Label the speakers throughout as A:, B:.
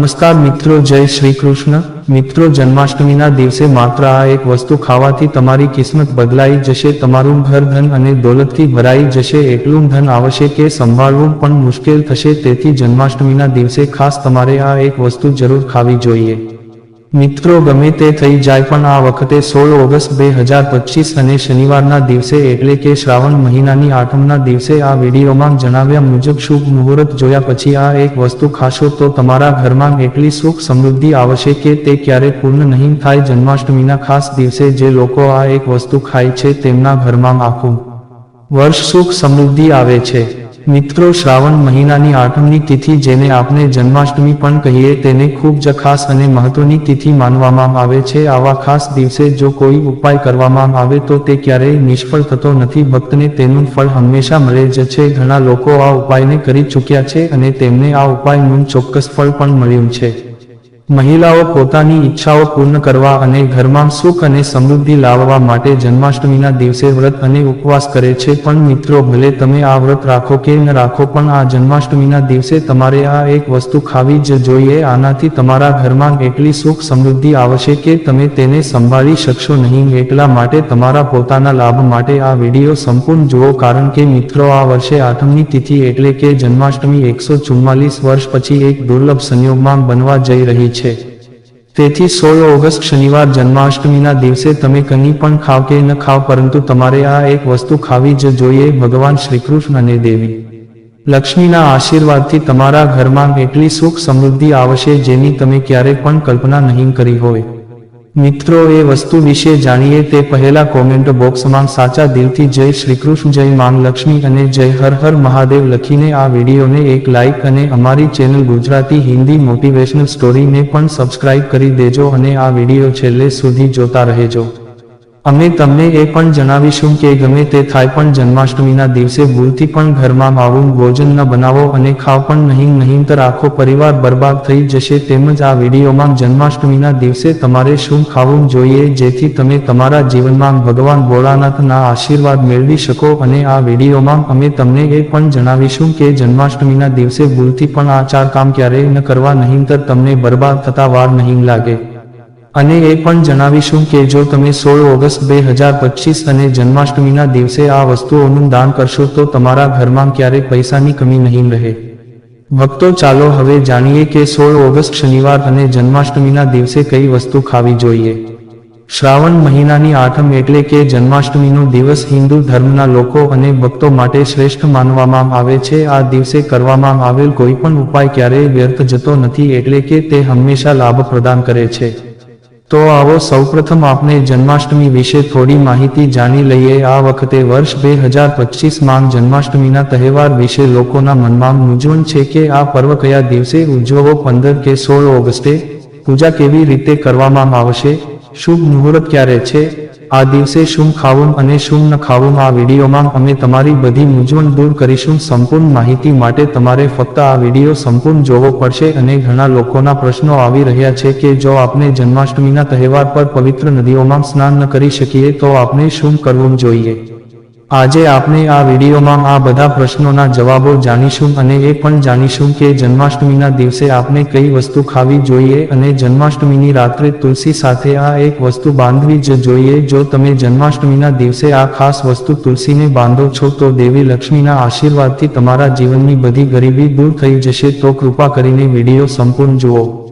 A: નમસ્કાર મિત્રો, જય શ્રી કૃષ્ણ. મિત્રો, જન્માષ્ટમીના દિવસે માત્ર આ એક વસ્તુ ખાવાથી તમારી કિસ્મત બદલાઈ જશે, તમારું ઘર ધન અને દોલતથી ભરાઈ જશે, એટલું ધન આવશે કે સંભાળવું પણ મુશ્કેલ થશે. તેથી જન્માષ્ટમીના દિવસે ખાસ તમારે આ એક વસ્તુ જરૂર ખાવી જોઈએ. મિત્રો, ગમે તે થઈ જાય, પણ આ વખતે સોળ ઓગસ્ટ બે હજાર પચીસ અને શનિવારના દિવસે એટલે કે શ્રાવણ મહિનાની આઠમના દિવસે આ વિડીયોમાં જણાવ્યા મુજબ શુભ મુહૂર્ત જોયા પછી આ એક વસ્તુ ખાશો તો તમારા ઘરમાં એટલી સુખ સમૃદ્ધિ આવશે કે તે ક્યારે પૂર્ણ નહીં થાય. જન્માષ્ટમીના ખાસ દિવસે જે લોકો આ એક વસ્તુ ખાય છે, તેમના ઘરમાં આખું વર્ષ સુખ સમૃદ્ધિ આવે છે. મિત્રો, શ્રાવણ મહિનાની આઠમની તિથિ જેને આપણે જન્માષ્ટમી પણ કહીએ, તેને ખૂબ જ ખાસ અને મહત્વની તિથિ માનવામાં આવે છે. આવા ખાસ દિવસે જો કોઈ ઉપાય કરવામાં આવે તો તે ક્યારેય નિષ્ફળ થતો નથી. ભક્તને તેનું ફળ હંમેશા મળે જ છે. ઘણા લોકો આ ઉપાયને કરી ચૂક્યા છે અને તેમને આ ઉપાયનું ચોક્કસ ફળ પણ મળ્યું છે. મહિલાઓ પોતાની ઈચ્છાઓ પૂર્ણ કરવા અને ઘરમાં સુખ અને સમૃદ્ધિ લાવવા માટે જન્માષ્ટમીના દિવસે વ્રત અને ઉપવાસ કરે છે. પણ મિત્રો, ભલે તમે આ વ્રત રાખો કે ન રાખો, પણ આ જન્માષ્ટમીના દિવસે તમારે આ એક વસ્તુ ખાવી જ જોઈએ. આનાથી તમારા ઘરમાં એટલી સુખ સમૃદ્ધિ આવશે કે તમે તેને સંભાળી શકશો નહીં. એટલા માટે તમારા પોતાના લાભ માટે આ વીડિયો સંપૂર્ણ જુઓ. કારણ કે મિત્રો, આ વર્ષે આઠમની તિથિ એટલે કે જન્માષ્ટમી એકસો વર્ષ પછી એક દુર્લભ સંયોગમાં બનવા જઈ રહી છે તેથી સોળ ઓગસ્ટ શનિવાર જન્માષ્ટમીના દિવસે તમે કંઈ પણ ખાવ કે ન ખાવ, પરંતુ તમારે આ એક વસ્તુ ખાવી જ જોઈએ, ભગવાન શ્રીકૃષ્ણ અને દેવી. લક્ષ્મીના આશીર્વાદથી તમારા ઘરમાં એટલી સુખ સમૃદ્ધિ આવશે જેની તમે ક્યારે પણ કલ્પના નહીં કરી હોય. મિત્રો, એ વસ્તુ વિશે જાણીએ તે પહેલા કોમેન્ટ બોક્સમાં સાચા દિલથી જય શ્રીકૃષ્ણ જય માંગ લક્ષ્મી અને જય હર હર મહાદેવ લખીને આ વિડીયોને એક લાઇક અને અમારી ચેનલ ગુજરાતી હિન્દી મોટિવેશનલ સ્ટોરીને પણ સબસ્ક્રાઇબ કરી દેજો અને આ વીડિયો છેલ્લે સુધી જોતા રહેજો. અમે તમને એ પણ જણાવીશું કે ગમે તે થાય પણ જન્માષ્ટમીના દિવસે ભૂલથી પણ ઘરમાં આવું ભોજન ન બનાવો અને ખાવ પણ નહીં નહીંતર આખો પરિવાર બરબાદ થઈ જશે તેમજ આ વિડીયોમાં જન્માષ્ટમીના દિવસે તમારે શું ખાવું જોઈએ જેથી તમે તમારા જીવનમાં ભગવાન ભોળાનાથના આશીર્વાદ મેળવી શકો અને આ વિડીયોમાં અમે તમને એ પણ જણાવીશું કે જન્માષ્ટમીના દિવસે ભૂલથી પણ આ ચાર કામ ક્યારેય ન કરવા નહીંતર તમને બરબાદ થતા વાર નહીં લાગે. અને એ પણ જણાવીશું કે જો તમે સોળ ઓગસ્ટ બે હજાર પચીસ અને જન્માષ્ટમીના દિવસે આ વસ્તુઓનું દાન કરશો તો તમારા ઘરમાં ક્યારેય પૈસાની કમી નહીં રહે. ભક્તો, ચાલો હવે જાણીએ કે સોળ ઓગસ્ટ શનિવાર અને જન્માષ્ટમીના દિવસે કઈ વસ્તુ ખાવી જોઈએ. શ્રાવણ મહિનાની આઠમ એટલે કે જન્માષ્ટમીનો દિવસ હિન્દુ ધર્મના લોકો અને ભક્તો માટે શ્રેષ્ઠ માનવામાં આવે છે. આ દિવસે કરવામાં આવેલ કોઈ પણ ઉપાય ક્યારેય વ્યર્થ જતો નથી એટલે કે તે હંમેશા લાભ પ્રદાન કરે છે. તો આવો સૌપ્રથમ આપણે જન્માષ્ટમી વિશે થોડી માહિતી જાણી લઈએ. આ વખતે વર્ષ બે હજાર પચીસમાં જન્માષ્ટમીના તહેવાર વિશે લોકોના મનમાં મૂંઝવણ છે કે આ પર્વ કયા દિવસે ઉજવવો? પંદર કે સોળ ઓગસ્ટે? પૂજા કેવી રીતે કરવામાં આવશે? શુભ મુહૂર્ત ક્યારે છે? આ દિવસે શું ખાવું અને શું ન ખાવું આ વિડીયોમાં અમે તમારી બધી મૂંઝવણ દૂર કરીશું. સંપૂર્ણ માહિતી માટે તમારે ફક્ત આ વીડિયો સંપૂર્ણ જોવો પડશે અને ઘણા લોકોના પ્રશ્નો આવી રહ્યા છે કે જો આપણે જન્માષ્ટમીના તહેવાર પર પવિત્ર નદીઓમાં સ્નાન ન કરી શકીએ તો આપણે શું કરવું જોઈએ. આજે આપણે આ વિડીયોમાં આ બધા પ્રશ્નોના જવાબો જાણીશું અને એ પણ જાણીશું કે જન્માષ્ટમીના દિવસે આપણે કઈ વસ્તુ ખાવી જોઈએ અને જન્માષ્ટમીની રાત્રે તુલસી સાથે આ એક વસ્તુ બાંધવી જ જોઈએ. જો તમે જન્માષ્ટમીના દિવસે આ ખાસ વસ્તુ તુલસીને બાંધો છો તો દેવી લક્ષ્મીના આશીર્વાદથી તમારા જીવનની બધી ગરીબી દૂર થઈ જશે. તો કૃપા કરીને વીડિયો સંપૂર્ણ જુઓ.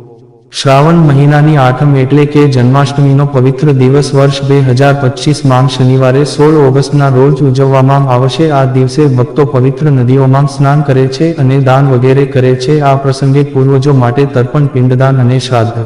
A: શ્રાવણ મહિનાની આઠમ એટલે કે જન્માષ્ટમીનો પવિત્ર દિવસ વર્ષ બે હજાર પચીસમાં શનિવારે સોળ ઓગસ્ટના રોજ ઉજવવામાં આવશે. આ દિવસે ભક્તો પવિત્ર નદીઓમાં સ્નાન કરે છે અને દાન વગેરે કરે છે. આ પ્રસંગે પૂર્વજો માટે તર્પણ, પિંડદાન અને શ્રાદ્ધ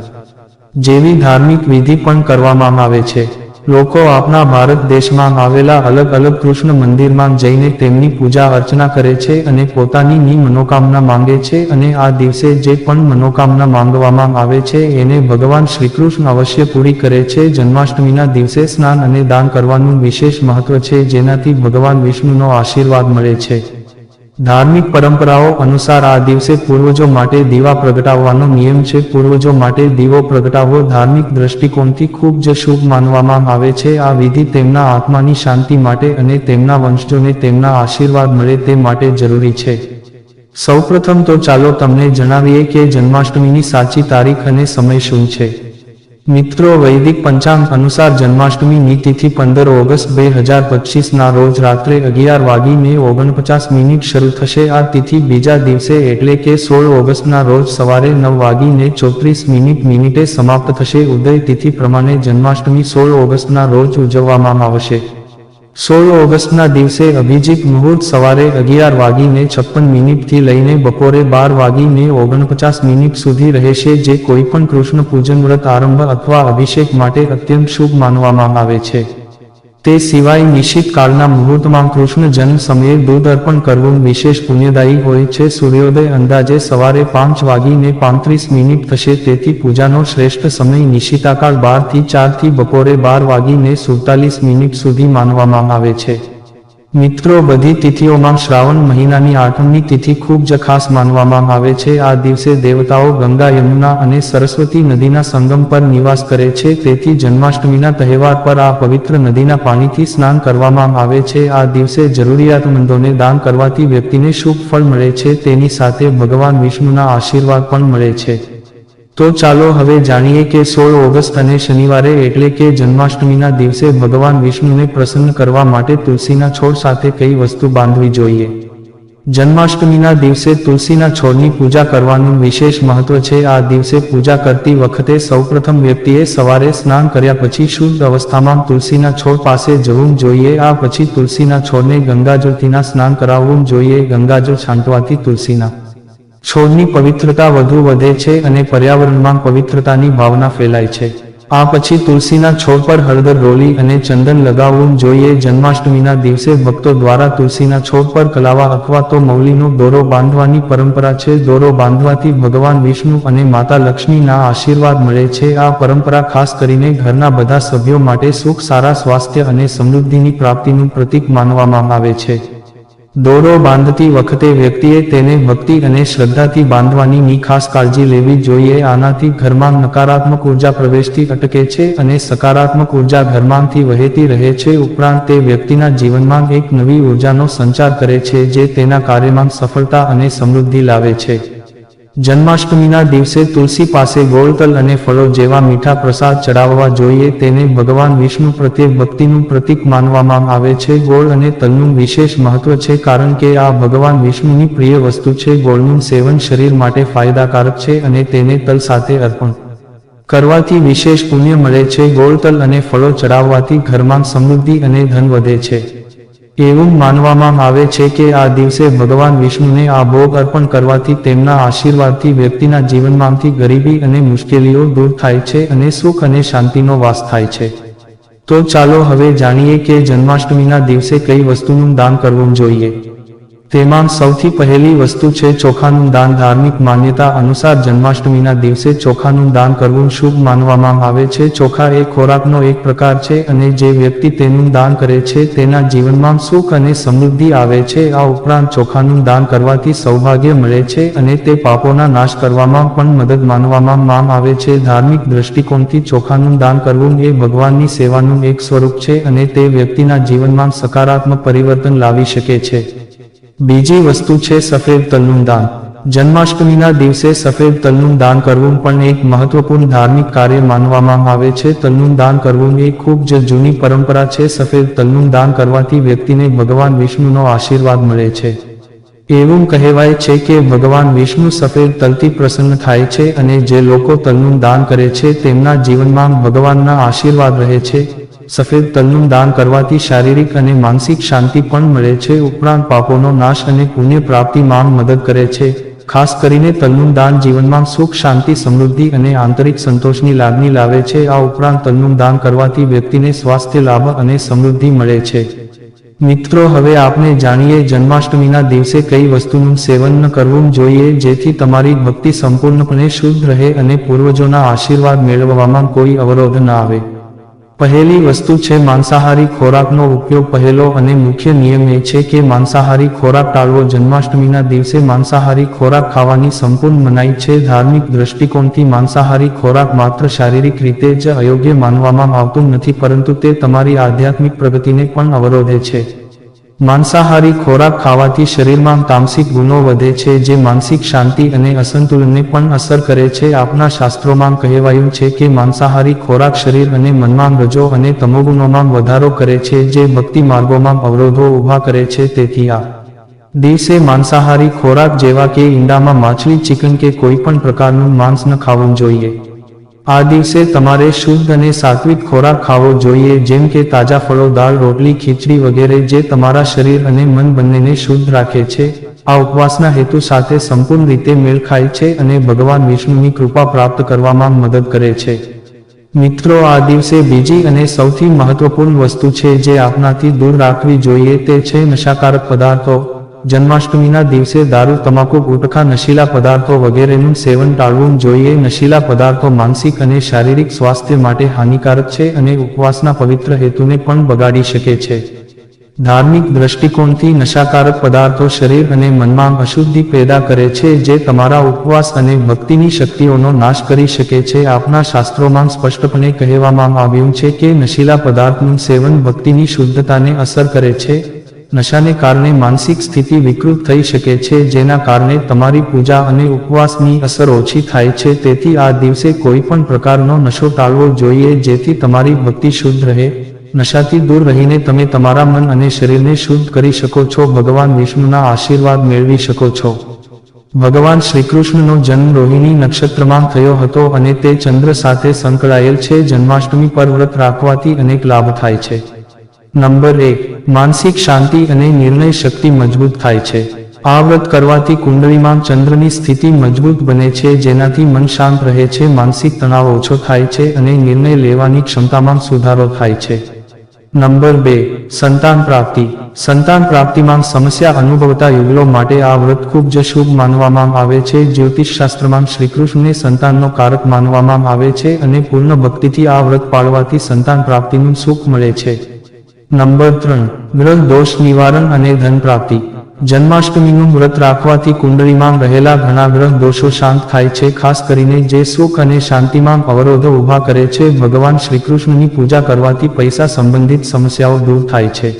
A: જેવી ધાર્મિક વિધિ પણ કરવામાં આવે છે. લોકો આપણા ભારત દેશમાં આવેલા અલગ અલગ કૃષ્ણ મંદિરમાં જઈને તેમની પૂજા અર્ચના કરે છે અને પોતાની ની મનોકામના માંગે છે અને આ દિવસે જે પણ મનોકામના માંગવામાં આવે છે એને ભગવાન શ્રીકૃષ્ણ અવશ્ય પૂરી કરે છે. જન્માષ્ટમીના દિવસે સ્નાન અને દાન કરવાનું વિશેષ મહત્વ છે જેનાથી ભગવાન વિષ્ણુનો આશીર્વાદ મળે છે. ધાર્મિક પરંપરાઓ અનુસાર આ દિવસે પૂર્વજો માટે દીવા પ્રગટાવવાનો નિયમ છે. પૂર્વજો માટે દીવો પ્રગટાવવો ધાર્મિક દ્રષ્ટિકોણથી ખૂબ જ શુભ માનવામાં આવે છે. આ વિધિ તેમના આત્માની શાંતિ માટે અને તેમના વંશજોને તેમના આશીર્વાદ મળે તે માટે જરૂરી છે. સૌપ્રથમ તો ચાલો તમને જણાવીએ કે જન્માષ્ટમીની સાચી તારીખ અને સમય શું છે. મિત્રો, વૈદિક પંચાંગ અનુસાર જન્માષ્ટમીની તિથિ પંદર ઓગસ્ટ બે હજાર પચીસના રોજ રાત્રે અગિયાર વાગીને ઓગણપચાસ મિનિટ શરૂ થશે. આ તિથિ બીજા દિવસે એટલે કે સોળ ઓગસ્ટના રોજ સવારે નવ વાગીને ચોત્રીસ મિનિટ મિનિટે સમાપ્ત થશે. ઉદય તિથિ પ્રમાણે જન્માષ્ટમી સોળ ઓગસ્ટના રોજ ઉજવવામાં આવશે. સોળ ઓગસ્ટના દિવસે અભિજીત મુહૂર્ત સવારે અગિયાર વાગીને છપ્પન મિનિટથી લઈને બપોરે બાર વાગીને ઓગણપચાસ મિનિટ સુધી રહેશે જે કોઈપણ કૃષ્ણ પૂજન વ્રત આરંભ અથવા અભિષેક માટે અત્યંત શુભ માનવામાં આવે છે. તે સિવાય નિશ્ચિત કાળના મુહૂર્તમાં કૃષ્ણ જન્મ સમયે દૂધ અર્પણ કરવું વિશેષ પુણ્યદાયી હોય છે. સૂર્યોદય અંદાજે સવારે પાંચ વાગીને પાંત્રીસ મિનિટ થશે. તેથી પૂજાનો શ્રેષ્ઠ સમય નિશિતાકાળ બારથી ચારથી બપોરે બાર વાગીને સુડતાલીસ મિનિટ સુધી માનવામાં આવે છે. મિત્રો, બધી તિથિઓમાં શ્રાવણ મહિનાની આઠમની તિથિ ખૂબ જ ખાસ માનવામાં આવે છે. આ દિવસે દેવતાઓ ગંગા, યમુના અને સરસ્વતી નદીના સંગમ પર નિવાસ કરે છે. તેથી જન્માષ્ટમીના તહેવાર પર આ પવિત્ર નદીના પાણીથી સ્નાન કરવામાં આવે છે. આ દિવસે જરૂરિયાતમંદોને દાન કરવાથી વ્યક્તિને શુભ ફળ મળે છે. તેની સાથે ભગવાન વિષ્ણુના આશીર્વાદ પણ મળે છે. તો ચાલો હવે જાણીએ કે સોળ ઓગસ્ટ અને શનિવારે એટલે કે જન્માષ્ટમીના દિવસે ભગવાન વિષ્ણુને પ્રસન્ન કરવા માટે તુલસીના છોડ સાથે કઈ વસ્તુ બાંધવી જોઈએ? જન્માષ્ટમીના દિવસે તુલસીના છોડની પૂજા કરવાનું વિશેષ મહત્વ છે. આ દિવસે પૂજા કરતી વખતે સૌપ્રથમ વ્યક્તિએ સવારે સ્નાન કર્યા પછી શુદ્ધ અવસ્થામાં તુલસીના છોડ પાસે જવું જોઈએ. આ પછી તુલસીના છોડને ગંગાજળથીના સ્નાન કરાવવું જોઈએ. ગંગાજળ છાંટવાથી તુલસીના છોડની પવિત્રતા વધુ વધે છે અને પર્યાવરણમાં પવિત્રતાની ભાવના ફેલાય છે. આ પછી તુલસીના છોડ પર હળદર રોલી અને ચંદન લગાવવું જોઈએ. જન્માષ્ટમીના દિવસે ભક્તો દ્વારા તુલસીના છોડ પર કલાવા અથવા તો મૌલીનો દોરો બાંધવાની પરંપરા છે. દોરો બાંધવાથી ભગવાન વિષ્ણુ અને માતા લક્ષ્મીના આશીર્વાદ મળે છે. આ પરંપરા ખાસ કરીને ઘરના બધા સભ્યો માટે સુખ, સારા સ્વાસ્થ્ય અને સમૃદ્ધિની પ્રાપ્તિનું પ્રતીક માનવામાં આવે છે. દોરો બાંધતી વખતે વ્યક્તિએ તેને ભક્તિ અને શ્રદ્ધાથી બાંધવાની ની ખાસ કાળજી લેવી જોઈએ. આનાથી ઘરમાં નકારાત્મક ઊર્જા પ્રવેશથી અટકે છે અને સકારાત્મક ઊર્જા ઘરમાંથી વહેતી રહે છે. ઉપરાંત તે વ્યક્તિના જીવનમાં એક નવી ઉર્જાનો સંચાર કરે છે, જે તેના કાર્યમાં સફળતા અને સમૃદ્ધિ લાવે છે. જન્માષ્ટમીના દિવસે તુલસી પાસે ગોળતલ અને ફળો જેવા મીઠા પ્રસાદ ચડાવવા જોઈએ તેને ભગવાન વિષ્ણુ પ્રત્યે ભક્તિનું પ્રતીક માનવામાં આવે છે. ગોળ અને તલનું વિશેષ મહત્વ છે કારણ કે આ ભગવાન વિષ્ણુની પ્રિય વસ્તુ છે. ગોળનું સેવન શરીર માટે ફાયદાકારક છે અને તેને તલ સાથે અર્પણ કરવાથી વિશેષ પુણ્ય મળે છે. ગોળતલ અને ફળો ચડાવવાથી ઘરમાં સમૃદ્ધિ અને ધન વધે છે. એવું માનવામાં આવે છે કે આ દિવસે ભગવાન વિષ્ણુને આ ભોગ અર્પણ કરવાથી તેમના આશીર્વાદથી વ્યક્તિના જીવનમાંથી ગરીબી અને મુશ્કેલીઓ દૂર થાય છે અને સુખ અને શાંતિનો વાસ થાય છે. તો ચાલો હવે જાણીએ કે જન્માષ્ટમીના દિવસે કઈ વસ્તુનું દાન કરવું જોઈએ. તેમાં સૌથી પહેલી વસ્તુ છે ચોખાનું દાન. ધાર્મિક માન્યતા અનુસાર જન્માષ્ટમીના દિવસે ચોખાનું દાન કરવું શુભ માનવામાં આવે છે. ચોખા એ ખોરાકનો એક પ્રકાર છે અને જે વ્યક્તિ તેનું દાન કરે છે તેના જીવનમાં સુખ અને સમૃદ્ધિ આવે છે. આ ઉપરાંત ચોખાનું દાન કરવાથી સૌભાગ્ય મળે છે અને તે પાપોના નાશ કરવામાં પણ મદદ માનવામાં મામ આવે છે. ધાર્મિક દ્રષ્ટિકોણથી ચોખાનું દાન કરવું એ ભગવાનની સેવાનું એક સ્વરૂપ છે અને તે વ્યક્તિના જીવનમાં સકારાત્મક પરિવર્તન લાવી શકે છે. બીજી વસ્તુ છે સફેદ તલનું દાન. જન્માષ્ટમીના દિવસે સફેદ તલનું દાન કરવું પણ એક મહત્વપૂર્ણ ધાર્મિક કાર્ય માનવામાં આવે છે. તલનું દાન કરવું એ ખૂબ જ જૂની પરંપરા છે. સફેદ તલનું દાન કરવાથી વ્યક્તિને ભગવાન વિષ્ણુનો આશીર્વાદ મળે છે. એવું કહેવાય છે કે ભગવાન વિષ્ણુ સફેદ તલથી પ્રસન્ન થાય છે અને જે લોકો તલનું દાન કરે છે તેમના જીવનમાં ભગવાનના આશીર્વાદ રહે છે. સફેદ તલનું દાન કરવાથી શારીરિક અને માનસિક શાંતિ પણ મળે છે. ઉપરાંત પાપોનો નાશ અને પુણ્ય પ્રાપ્તિમાં મદદ કરે છે. ખાસ કરીને તલનું દાન જીવનમાં સુખ, શાંતિ, સમૃદ્ધિ અને આંતરિક સંતોષની લાગણી લાવે છે. આ ઉપરાંત તલનું દાન કરવાથી વ્યક્તિને સ્વાસ્થ્ય, લાભ અને સમૃદ્ધિ મળે છે. મિત્રો, હવે આપણે જાણીએ જન્માષ્ટમીના દિવસે કઈ વસ્તુનું સેવન કરવું જોઈએ, જેથી તમારી ભક્તિ સંપૂર્ણપણે શુદ્ધ રહે અને પૂર્વજોના આશીર્વાદ મેળવવામાં કોઈ અવરોધ ન આવે. પહેલી વસ્તુ છે, માંસાહારી ખોરાકનો ઉપયોગ પહેલો અને મુખ્ય નિયમ એ છે કે માંસાહારી ખોરાક ટાળવો. જન્માષ્ટમીના દિવસે માંસાહારી ખોરાક ખાવાની સંપૂર્ણ મનાઈ છે. ધાર્મિક દ્રષ્ટિકોણથી માંસાહારી ખોરાક માત્ર શારીરિક રીતે જ અયોગ્ય માનવામાં આવતું નથી, પરંતુ તે તમારી આધ્યાત્મિક પ્રગતિને પણ અવરોધે છે. માંસાહારી ખોરાક ખાવાથી શરીરમાં તામસિક ગુણો વધે છે, જે માનસિક શાંતિ અને અસંતુલનને પણ અસર કરે છે. આપના શાસ્ત્રોમાં કહેવાયું છે કે માંસાહારી ખોરાક શરીર અને મનમાં રજો અને તમોગુણોમાં વધારો કરે છે, જે ભક્તિ માર્ગોમાં અવરોધો ઊભા કરે છે. તેથી આ દિવસે માંસાહારી ખોરાક જેવા કે ઈંડામાં માછલી, ચિકન કે કોઈ પણ પ્રકારનું માંસ ન ખાવું જોઈએ. આ દિવસે તમારે શુદ્ધ અને સાત્વિક ખોરાક ખાવો જોઈએ, જેમ કે તાજા ફળો, દાળ, રોટલી, ખીચડી વગેરે, જે તમારા શરીર અને મન બંનેને શુદ્ધ રાખે છે. આ ઉપવાસના હેતુ સાથે સંપૂર્ણ રીતે મેળ ખાય છે અને ભગવાન વિષ્ણુની કૃપા પ્રાપ્ત કરવામાં મદદ કરે છે. મિત્રો, આ દિવસે બીજી અને સૌથી મહત્વપૂર્ણ વસ્તુ છે જે આપનાથી દૂર રાખવી જોઈએ, તે છે નશાકારક પદાર્થો. જન્માષ્ટમીના દિવસે દારૂ, તમાકુ, ગુટખા, નશીલા પદાર્થો વગેરેનું સેવન ટાળવું જોઈએ. નશીલા પદાર્થો માનસિક અને શારીરિક સ્વાસ્થ્ય માટે હાનિકારક છે અને ઉપવાસના પવિત્ર હેતુને પણ બગાડી શકે છે. ધાર્મિક દ્રષ્ટિકોણથી નશાકારક પદાર્થો શરીર અને મનમાં અશુદ્ધિ પેદા કરે છે, જે તમારા ઉપવાસ અને ભક્તિની શક્તિઓનો નાશ કરી શકે છે. આપના શાસ્ત્રોમાં સ્પષ્ટપણે કહેવામાં આવ્યું છે કે નશીલા પદાર્થનું સેવન ભક્તિની શુદ્ધતાને અસર કરે છે. નશાને કારણે માનસિક સ્થિતિ વિકૃત થઈ શકે છે, જેના કારણે તમારી પૂજા અને ઉપવાસની અસર ઓછી થાય છે. તેથી આ દિવસે કોઈ પણ પ્રકારનો નશો ટાળવો જોઈએ, જેથી તમારી ભક્તિ શુદ્ધ રહે. નશાથી દૂર રહીને તમે તમારા મન અને શરીરને શુદ્ધ કરી શકો છો. ભગવાન વિષ્ણુના આશીર્વાદ મેળવી શકો છો. ભગવાન શ્રીકૃષ્ણનો જન્મ રોહિણી નક્ષત્રમાં થયો હતો અને તે ચંદ્ર સાથે સંકળાયેલ છે. જન્માષ્ટમી પર વ્રત રાખવાથી અનેક લાભ થાય છે. નંબર એક, માનસિક શાંતિ અને નિર્ણય શક્તિ મજબૂત થાય છે. આ વ્રત કરવાથી કુંડળીમાં ચંદ્રની સ્થિતિ મજબૂત બને છે, જેનાથી મન શાંત રહે છે, માનસિક તણાવ ઓછો થાય છે અને નિર્ણય લેવાની ક્ષમતામાં સુધારો થાય છે. નંબર બે, સંતાન પ્રાપ્તિ. સંતાન પ્રાપ્તિમાં સમસ્યા અનુભવતા યુગલો માટે આ વ્રત ખૂબ જ શુભ માનવામાં આવે છે. જ્યોતિષ શાસ્ત્રમાં શ્રીકૃષ્ણને સંતાનનો કારક માનવામાં આવે છે અને પૂર્ણ ભક્તિથી આ વ્રત પાળવાથી સંતાન પ્રાપ્તિનું સુખ મળે છે. નંબર ત્રણ ગ્રહ દોષ, નિવારણ અને ધન પ્રાપ્તિ. જન્માષ્ટમીનું વ્રત રાખવાથી કુંડળીમાં રહેલા ઘણા ગ્રહ દોષો શાંત થાય છે, ખાસ કરીને જે સુખ અને શાંતિમાં અવરોધો ઊભા કરે છે. ભગવાન શ્રીકૃષ્ણની પૂજા કરવાથી પૈસા સંબંધિત સમસ્યાઓ દૂર થાય છે.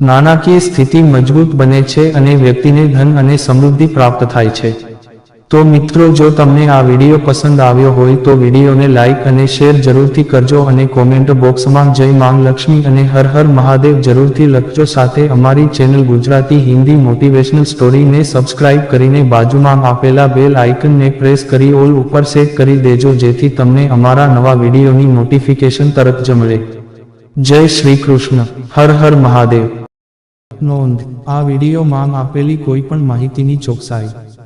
A: નાણાકીય સ્થિતિ મજબૂત બને છે અને વ્યક્તિને ધન અને સમૃદ્ધિ પ્રાપ્ત થાય છે. તો મિત્રો, જો તમને આ વીડિયો પસંદ આવ્યો હોય, તો વિડીયોને લાઇક અને શેર જરૂરથી કરજો અને કોમેન્ટ બોક્સમાં જય માંગ લક્ષ્મી અને હર હર મહાદેવ જરૂરથી લખજો. સાથે અમારી ચેનલ ગુજરાતી હિન્દી મોટિવેશનલ સ્ટોરીને સબસ્ક્રાઇબ કરીને બાજુમાં આપેલા બેલ આઇકનને પ્રેસ કરી ઓલ ઉપર સેટ કરી દેજો, જેથી તમને અમારા નવા વિડીયોની નોટિફિકેશન તરત જ મળે. જય શ્રી કૃષ્ણ. હર હર મહાદેવ. નોંધ, આ વિડીયોમાં આપેલી કોઈ પણ માહિતીની ચોકસાઈ